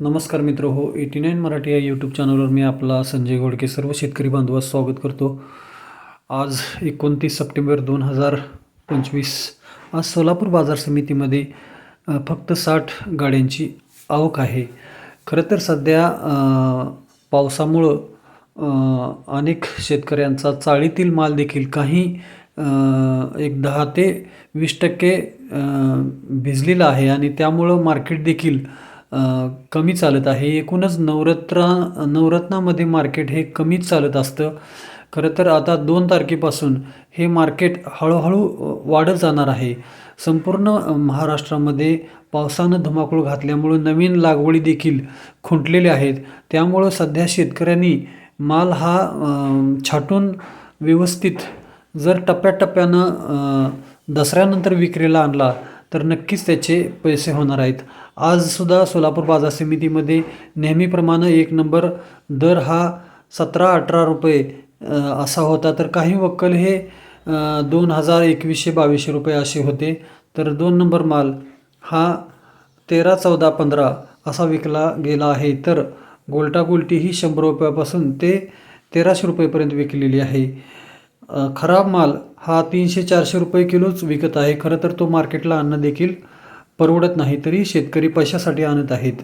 नमस्कार मित्र हो एटी नाईन मराठी या यूट्यूब चॅनलवर मी आपला संजय घोडके सर्व शेतकरी बांधवास स्वागत करतो. आज एकोणतीस सप्टेंबर दोन हजार पंचवीस आज सोलापूर बाजार समितीमध्ये फक्त साठ गाड्यांची आवक आहे. खरं तर सध्या पावसामुळं अनेक शेतकऱ्यांचा चाळीतील माल देखील काही एक दहा ते वीस टक्के भिजलेला आहे आणि त्यामुळं मार्केट देखील कमी चालत आहे. एकूणच नवरत्न नवरत्नामध्ये मार्केट हे कमीच चालत असतं. खरं तर आता दोन तारखेपासून हे मार्केट हळूहळू वाढत जाणार आहे. संपूर्ण महाराष्ट्रामध्ये पावसानं धुमाकूळ घातल्यामुळं नवीन लागवडी देखील खुंटलेल्या आहेत. त्यामुळं सध्या शेतकऱ्यांनी माल हा छाटून व्यवस्थित जर टप्प्याटप्प्यानं दसऱ्यानंतर विक्रीला आणला तर नक्कीच त्याचे पैसे होणार आहेत. आजसुद्धा सोलापूर बाजार समितीमध्ये नेहमीप्रमाणे एक नंबर दर हा सतरा अठरा रुपये असा होता. तर काही वक्कल हे दोन हजार एकवीसशे बावीसशे रुपये असे होते. तर दोन नंबर माल हा तेरा चौदा पंधरा असा विकला गेला आहे. तर गोल्टा गोल्टी ही शंभर रुपयापासून ते तेराशे रुपयेपर्यंत विकलेली आहे. खराब माल हा तीनशे चारशे रुपये किलोच विकत आहे. खरं तर तो मार्केटला आणणं देखील परवडत नाही तरी शेतकरी पैशासाठी आणत आहेत.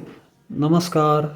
नमस्कार.